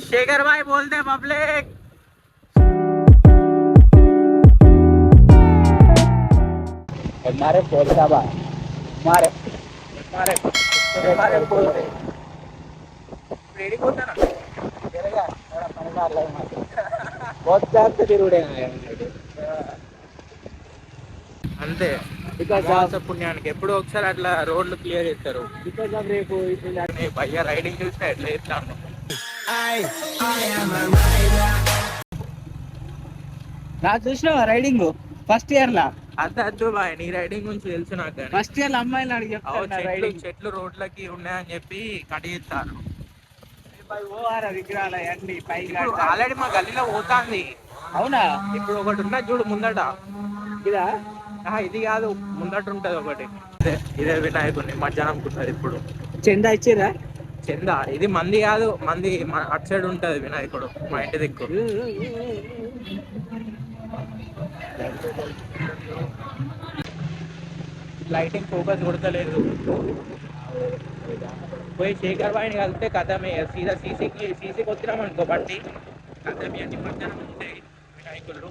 शेखर भाई बोलते पब्लिक मारे बोलता बा। मारे मारे मारे बोलते। रेडी होता ना? गेलेगा थोडा पाणी मारलाय माझं बहुत जास्त तिरुडे आहे अंते Because వికాస పుణ్యానికి ఎప్పుడో ఒకసారి అట్లా రోడ్లు క్లియర్ చేస్తారు బికాస్ ఆఫ్ రేపు భయ్య రైడింగ్ చూస్తే ఎట్లా చేస్తాను? నా చూసినావా రైడింగ్ ఫస్ట్ ఇయర్ లా? అంత అద్దు బాయ్ నీ రైడింగ్ గురించి తెలుసు నాకు. ఫస్ట్ ఇయర్ అమ్మాయిలు అడిగి చెట్లు చెట్లు రోడ్లకి ఉన్నాయని చెప్పి కడిగిస్తారు ఆల్రెడీ మా గల్లీలో పోతాంది. అవునా? ఇప్పుడు ఒకటి ఉన్నది చూడు ముందట. ఇదా? ఇది కాదు ముందట ఉంటది ఒకటి ఇదే ఇదే వినాయకుడిని మధ్యాహ్నం అనుకుంటారు ఇప్పుడు. చందా ఇచ్చిరా? చంద ఇది మంది కాదు మంది అటు సైడ్ ఉంటది వినాయకుడు మా ఇంటి దిక్కు. లైటింగ్ ఫోకస్ కొడతలేదు. పోయి శేఖర్ బాయిని కలిస్తే కథమే సీదా సీసీకి సీసీకి వచ్చినాం అనుకో బండి. కథమే మధ్యాహ్నం ఉంటాయి వినాయకుళ్ళు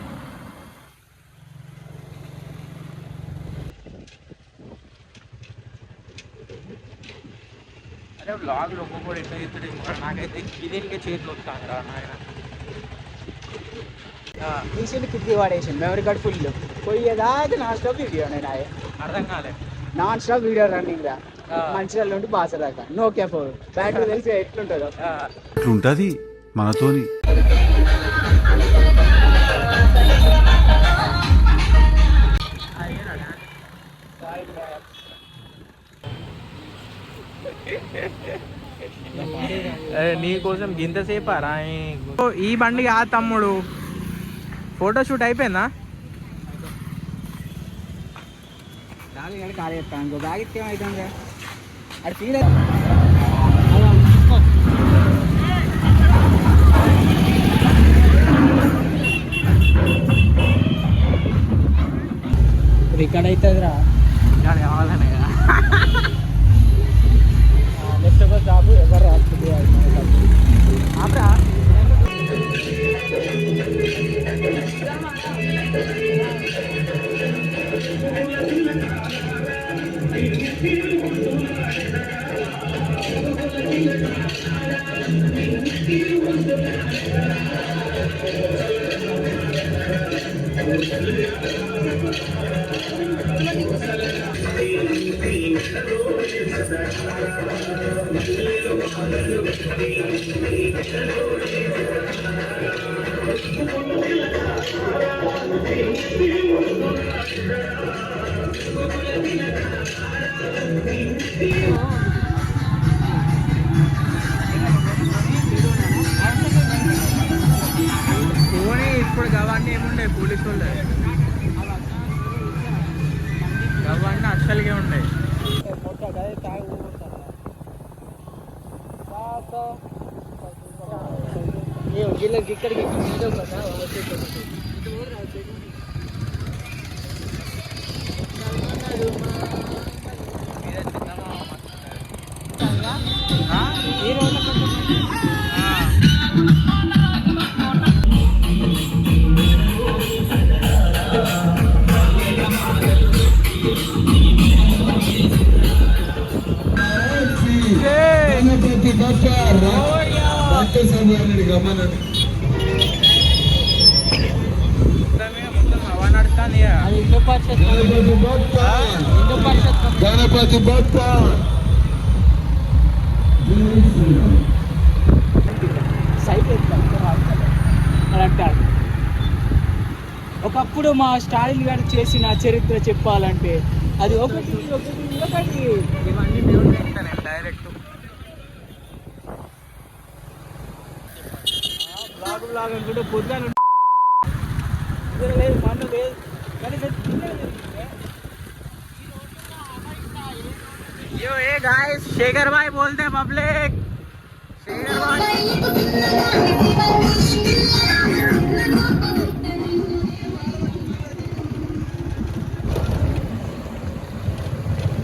అరే బ్లాగ్లో కూడా ఎట్లా చేస్తాడు ఏమో. నాకైతే ఇదేనికే చేతులు వస్తాను రా నాయన. తీసింది కింది వాడేసి మెమరీ కార్డ్ ఫుల్. పోయేదాకా నాన్ స్టాప్ వీడియో నేను ఆయే అర్థం కాలే. నాన్ స్టాప్ వీడియో రన్నింగ్ రా. మంచిర్యాల నుండి బాస దాకా నోకియా ఫోన్. బ్యాటరీ తెలిసి ఎట్లుంటుందో. ఆ, ఇట్లుంటది మనతోని. అరే నీ కోసం గింతసేపు రా ఈ బండి కాదు తమ్ముడు. ఫోటో షూట్ అయిపోయిందా? ఇక్కడ అవుతుందిరా. కావాలనే కదా. జాబ్ ఎవరు రాస్తుంది ఆపరా పోనీ ఇప్పుడు గవాన్ని ఏముండే? పోలీసు వాళ్ళు గవాన్ని అస్సలుగా ఉండే. వీళ్ళకి ఇక్కడికి ఇదో కదా భక్త అది హిందూ పరిషత్ గణపతి అంటాడు ఒకప్పుడు మా స్టాలిన్ గారు చేసిన చరిత్ర చెప్పాలంటే అది ఒకటి ఒకటి ఒకటి. ఇవన్నీ డైరెక్ట్. బ్లాగ్ బ్లాగ్ అనుకుంటే పొద్దున లేదు మన లేదు కానీ నేను తినలేదు. यो ए गाइस शेखर भाई बोलते हैं पब्लिक शेखर भाई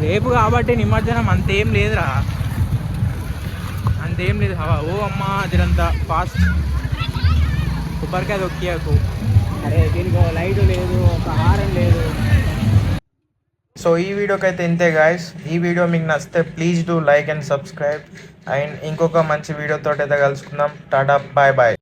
రేపు కాబట్టి నిమజ్జనం అంతేం లేదురా అంతేం లేదు హవా ఓ అమ్మా అదిరంతా ఫాస్ట్ కొబ్బరికాయ దొక్కియకు అరే దీనికి ఒక లైట్ లేదు ఒక హారం లేదు. సో ఈ వీడియోకి అయితే ఇంతే గాయస్ ఈ వీడియో మీకు నచ్చితే please do like and subscribe and ఇంకొక మంచి వీడియోతో అయితే కలుసుకుందాం. Tata bye bye